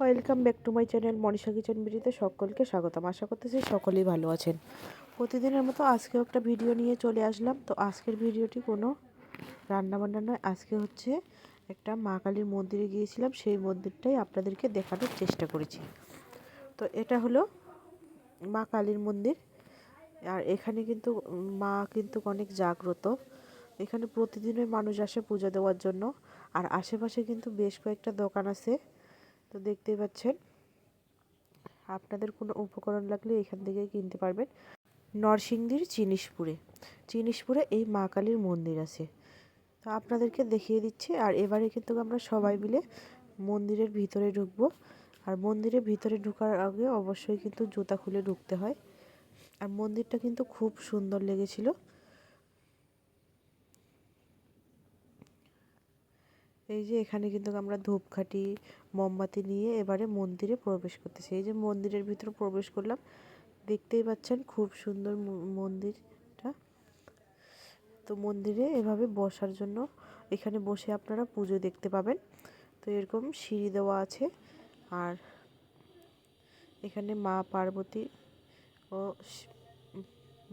Welcome back to my channel Manisha kitchen বিডিতে সকলকে স্বাগতম। আশা করতেছি সকলেই ভালো আছেন। প্রতিদিনের মতো আজকেও একটা ভিডিও নিয়ে চলে আসলাম। তো আজকের ভিডিওটি কোনো রান্নাবান্না নয়, আজকে হচ্ছে একটা মা কালীর মন্দিরে গিয়েছিলাম। সেই মন্দিরটাই আপনাদেরকে দেখানোর চেষ্টা করেছি। তো এটা হলো মা কালীর মন্দির। আর এখানে কিন্তু মা কিন্তু অনেক জাগ্রত। এখানে প্রতিদিনই মানুষ আসে পুজো দেওয়ার জন্য। আর আশেপাশে কিন্তু বেশ কয়েকটা দোকান আছে। তো দেখতেই পাচ্ছেন। আপনাদের কোনো উপকরণ লাগলে এখান থেকে কিনতে পারবেন। নরসিংদীর চিনিসপুরে। চিনিসপুরে এই মা কালীর মন্দির আছে। তো আপনাদেরকে দেখিয়ে দিচ্ছি, আর এবারে কিন্তু আমরা সবাই মিলে মন্দিরের ভিতরে ঢুকবো। আর মন্দিরের ভিতরে ঢুকার আগে অবশ্যই কিন্তু জুতা খুলে ঢুকতে হয়। আর মন্দিরটা কিন্তু খুব সুন্দর লেগেছিল। এই যে এখানে কিন্তু আমরা ধূপকাঠি, মোমবাতি নিয়ে এবারে মন্দিরে প্রবেশ করতেছি। এই যে মন্দিরের ভিতরে প্রবেশ করলাম, দেখতেই পাচ্ছেন খুব সুন্দর মন্দিরটা। তো মন্দিরে এভাবে বসার জন্য এখানে বসে আপনারা পুজো দেখতে পাবেন। তো এরকম সিঁড়ি দেওয়া আছে আর এখানে মা পার্বতী ও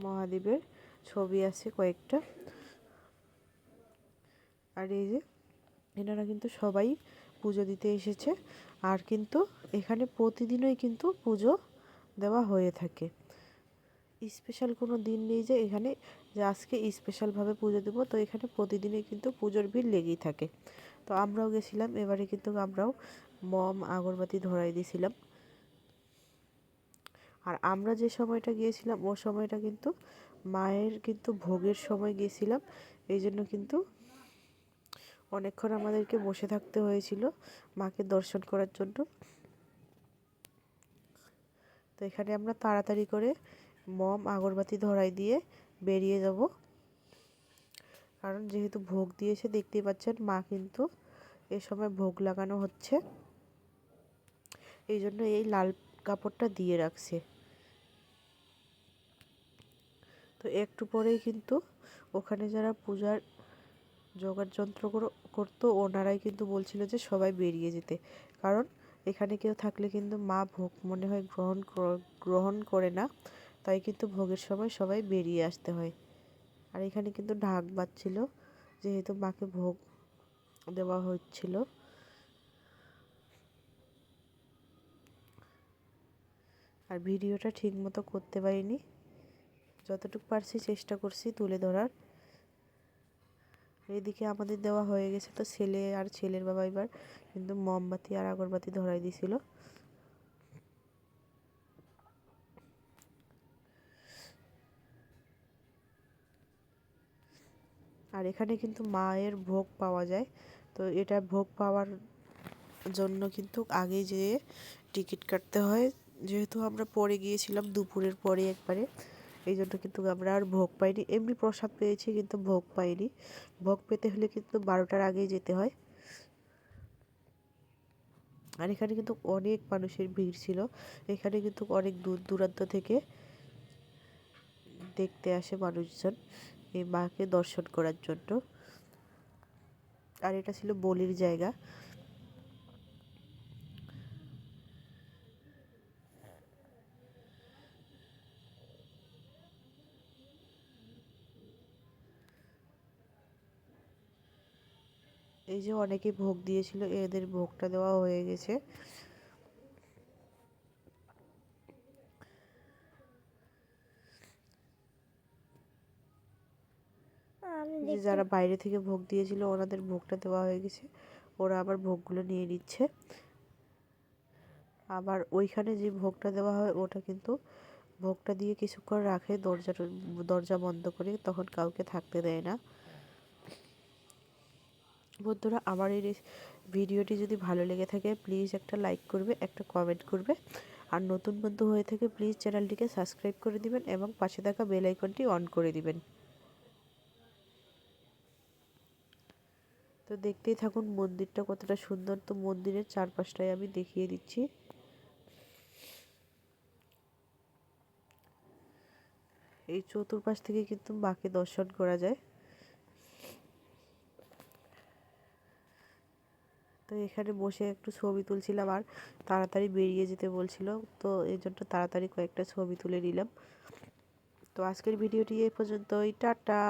মহাদেবের ছবি আছে কয়েকটা। আর এই যে এনারা কিন্তু সবাই পুজো দিতে এসেছে। আর কিন্তু এখানে প্রতিদিনই কিন্তু পুজো দেওয়া হয়ে থাকে। স্পেশাল কোনো দিন নেই যে এখানে যে আজকে স্পেশালভাবে পুজো দেবো, তো এখানে প্রতিদিনই কিন্তু পুজোর ভিড় লেগেই থাকে। তো আমরাও গেছিলাম, এবারে কিন্তু আমরাও মম, আগরবাতি ধরাই দিয়েছিলাম। আর আমরা যে সময়টা গিয়েছিলাম, ও সময়টা কিন্তু মায়ের কিন্তু ভোগের সময় গিয়েছিলাম। এই জন্য কিন্তু অনেকক্ষণ আমাদেরকে বসে থাকতে হয়েছিল মাকে দর্শন করার জন্য। তো এখানে আমরা তাড়াতাড়ি করে মম আগরবাতি ধরাই দিয়ে বেরিয়ে যাব। কারণ যেহেতু ভোগ দিয়েছে, দেখতেই পাচ্ছেন মা কিন্তু এ সময় ভোগ লাগানো হচ্ছে। এই জন্য এই লাল কাপড়টা দিয়ে রাখছে। তো একটু পরেই কিন্তু ওখানে যারা পূজার জোগাড় যন্ত্র করতো। ওনারাই কিন্তু বলছিল যে সবাই বেরিয়ে যেতে। কারণ এখানে কেউ থাকলে কিন্তু মা ভোগ মনে হয় গ্রহণ গ্রহণ করে না। তাই কিন্তু ভোগের সময় সবাই বেরিয়ে আসতে হয়। আর এখানে কিন্তু ঢাক বাজছিল, যেহেতু মাকে ভোগ দেওয়া হচ্ছিল। আর ভিডিওটা ঠিক মতো করতে পারিনি। যতটুকু পারছি চেষ্টা করছি তুলে ধরার। এদিকে আমাদের দেওয়া হয়ে গেছে তো ছেলে আর ছেলের বাবা এবার কিন্তু মোমবাতি আর আগরবাতি ধরাই দিছিল আর এখানে কিন্তু মায়ের ভোগ পাওয়া যায়। তো এটা ভোগ পাওয়ার জন্য কিন্তু আগে যেয়ে টিকিট কাটতে হয়। যেহেতু আমরা পরে গিয়েছিলাম দুপুরের পরে একবারে। এই জন্য কিন্তু আমরা আর ভোগ পাইনি। এমনি প্রসাদ পেয়েছি কিন্তু ভোগ পাইনি। ভোগ পেতে হলে কিন্তু বারোটার আগেই যেতে হয়। আর এখানে কিন্তু অনেক মানুষের ভিড় ছিল। এখানে কিন্তু অনেক দূর দূরান্ত থেকে দেখতে আসে মানুষজন এই মাকে দর্শন করার জন্য। আর এটা ছিল বলির জায়গা। এই যে অনেকে ভোগ দিয়েছিল এদের ভোগটা দেওয়া হয়ে গেছে। যে যারা বাইরে থেকে ভোগ দিয়েছিল ওনাদের ভোগটা দেওয়া হয়ে গেছে। ওরা আবার ভোগগুলো নিয়ে নিচ্ছে। আবার ওইখানে যে ভোগটা দেওয়া হয় ওটা কিন্তু ভোগটা দিয়ে কিছুক্ষণ রাখে দরজাটা দরজা বন্ধ করে তখন কাউকে থাকতে দেয় না। বন্ধুরা, আমার এই ভিডিওটি যদি ভালো লেগে থাকে প্লিজ একটা লাইক করবে, একটা কমেন্ট করবে। আর নতুন বন্ধু হয়ে থেকে প্লিজ চ্যানেলটিকে সাবস্ক্রাইব করে দিবেন এবং পাশে থাকা বেল আইকনটি অন করে দিবেন। তো দেখতেই থাকুন, মন্দিরটা কতটা সুন্দর। তো মন্দিরের চারপাশটাই আমি দেখিয়ে দিচ্ছি। এই চতুর্পাশ থেকে কিন্তু মাকে দর্শন করা যায়। তো এখানে বসে একটু ছবি তুলছিলাম আর তাড়াতাড়ি বেরিয়ে যেতে বলছিল। তো এই জন্য তাড়াতাড়ি কয়েকটা ছবি তুলে নিলাম। তো আজকের ভিডিওটি এই পর্যন্তই। টাটা!